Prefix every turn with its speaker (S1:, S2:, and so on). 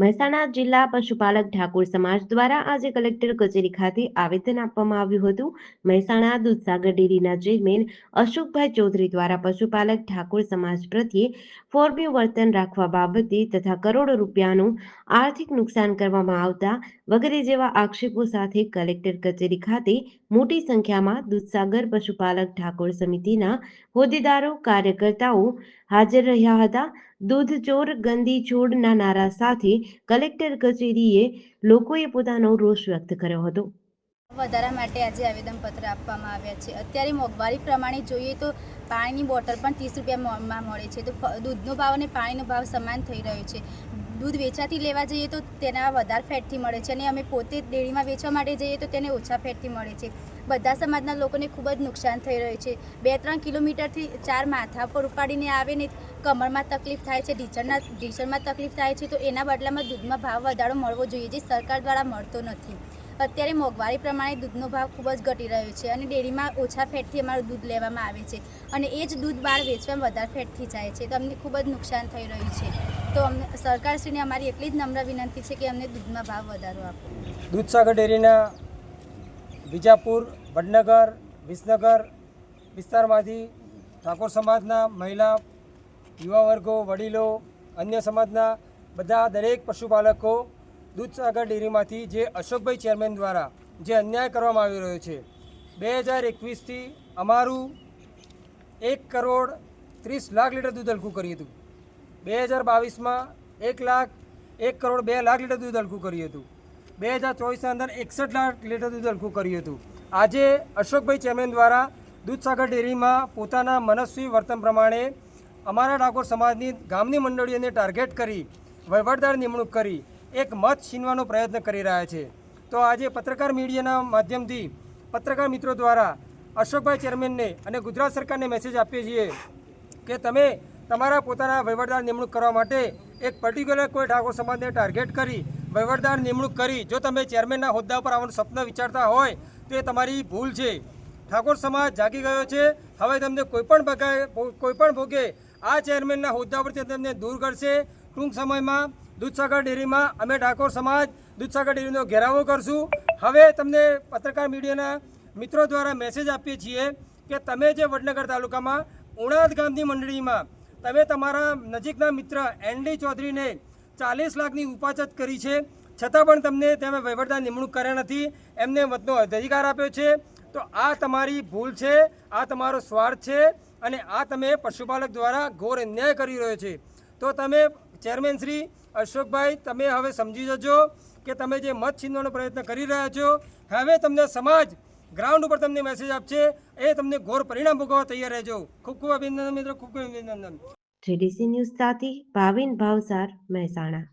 S1: મહેસાણા જિલ્લા પશુપાલક ઠાકોર સમાજ દ્વારા આજે કલેક્ટર કચેરી ખાતે આવેદન આપવામાં આવ્યું હતું. મહેસાણા દૂધસાગર ડેરીના ચેરમેન અશોકભાઈ ચૌધરી દ્વારા પશુપાલક ઠાકોર સમાજ પ્રત્યે ફોર્મ્યું વર્તન રાખવા બાબતે તથા કરોડો રૂપિયાનું આર્થિક નુકસાન કરવામાં આવતા વગેરે જેવા આક્ષેપો સાથે કલેક્ટર કચેરી ખાતે મોટી સંખ્યામાં દૂધસાગર પશુપાલક ઠાકોર સમિતિના હોદ્દેદારો, કાર્યકર્તાઓ હાજર રહ્યા હતા. દૂધ, ચોર, ગંદી, છોડના નારા સાથે કલેક્ટર કચેરીએ લોકોએ પોતાનો રોષ વ્યક્ત કર્યો હતો.
S2: વધારા માટે આજે આવેદનપત્ર આપવામાં આવ્યા છે. અત્યારે મોંઘવારી પ્રમાણે જોઈએ તો પાણીની બોટલ પણ ત્રીસ રૂપિયામાં મળે છે. તો દૂધનો ભાવ અને પાણીનો ભાવ સમાન થઈ રહ્યો છે. દૂધ વેચાતી લેવા જઈએ તો તેના વધારે ફેટથી મળે છે અને અમે પોતે ડેરીમાં વેચવા માટે જઈએ તો તેને ઓછા ફેટથી મળે છે. બધા સમાજના લોકોને ખૂબ જ નુકસાન થઈ રહ્યું છે. બે ત્રણ કિલોમીટરથી ચાર માથા પર ઉપાડીને આવે ને કમરમાં તકલીફ થાય છે ઢીચરના ઢીચરમાં તકલીફ થાય છે તો એના બદલામાં દૂધમાં ભાવ વધારો મળવો જોઈએ જે સરકાર દ્વારા મળતો નથી. અત્યારે મોંઘવારી પ્રમાણે દૂધનો ભાવ ખૂબ જ ઘટી રહ્યો છે અને ડેરીમાં ઓછા ફેટથી અમારું દૂધ લેવામાં આવે છે અને એ જ દૂધ બહાર વેચવામાં વધારે ફેટથી જાય છે. તો અમને ખૂબ જ નુકસાન થઈ રહ્યું છે. તો અમને સરકારશ્રીને અમારી એટલી જ નમ્ર વિનંતી છે કે અમને દૂધમાં ભાવ વધારો આપો.
S3: દૂધસાગર ડેરીના વિજાપુર, વડનગર, વિસનગર વિસ્તારમાંથી ઠાકોર સમાજના મહિલા યુવા વર્ગો વડીલો, અન્ય સમાજના બધા દરેક પશુપાલકો દૂધસાગર ડેરીમાંથી જે અશોકભાઈ ચેરમેન દ્વારા જે અન્યાય કરવામાં આવી રહ્યો છે, બે હજાર એકવીસથી અમારું એક કરોડ ત્રીસ લાખ લીટર દૂધ હલકું કર્યું હતું. બે હજાર બાવીસમાં એક લાખ, એક કરોડ બે લાખ લીટર દૂધ હલકું કર્યું હતું. બે હજાર ચોવીસના અંદર એકસઠ લાખ લીટર દૂધ હલકું કર્યું હતું. આજે અશોકભાઈ ચેરમેન દ્વારા દૂધસાગર ડેરીમાં પોતાના મનસ્વી વર્તન પ્રમાણે અમારા ડાકોર સમાજની ગામની મંડળીઓને ટાર્ગેટ કરી, વહીવટદાર નિમણૂક કરી, એક મત છીનવાનો પ્રયત્ન કરી રહ્યા છે. તો આજે પત્રકાર મીડિયાના માધ્યમથી પત્રકાર મિત્રો દ્વારા અશોકભાઈ ચેરમેનને અને ગુજરાત સરકારને મેસેજ આપીએ છીએ કે તમે તમારા પોતાના વહીવટદાર નિમણૂક કરવા માટે એક પર્ટિક્યુલર કોઈ ઠાકોર સમાજને ટાર્ગેટ કરી, વહીવટદાર નિમણૂક કરી, જો તમે ચેરમેનના હોદ્દા પર આવવાનું સ્વપ્ન વિચારતા હોય, તો એ તમારી ભૂલ છે. ઠાકોર સમાજ જાગી ગયો છે. હવે તમને કોઈપણ ભગાય, કોઈ ભોગે, આ ચેરમેનના હોદ્દા પરથી તમને દૂર કરશે. ટૂંક સમયમાં દૂધસાગર ડેરીમાં અમે ઠાકોર સમાજ દૂધસાગર ડેરીનો ઘેરાવો કરશું. હવે તમને પત્રકાર મીડિયાના મિત્રો દ્વારા મેસેજ આપીએ છીએ કે તમે જે વડનગર તાલુકામાં ઉણાદ ગામની મંડળીમાં તમે તમારા નજીકના મિત્ર એનડી ચૌધરીને ચાલીસ લાખની ઉપાચત કરી છે. છતાં પણ તમને તમે વહીવટદાર નિમણૂક કર્યા નથી. એમને મતનો અધિકાર આપ્યો છે. તો આ તમારી ભૂલ છે, આ તમારો સ્વાર્થ છે અને આ તમે પશુપાલક દ્વારા ઘોર અન્યાય કરી રહ્યો છે. તો તમે ચેરમેન શ્રી અશોકભાઈ, તમે હવે સમજી જજો કે તમે જે મત છીનવાનો પ્રયત્ન કરી રહ્યા છો. હવે તમને સમાજ ગ્રાઉન્ડ ઉપર તમને મેસેજ આપશે. એ તમને ઘોર પરિણામ ભોગવવા તૈયાર રહેજો. ખૂબ ખૂબ અભિનંદન મિત્રો, ખૂબ ખૂબ અભિનંદન.
S1: જેડીસી ન્યૂઝ સાથે ભાવિન ભાવસાર મહેસાણા.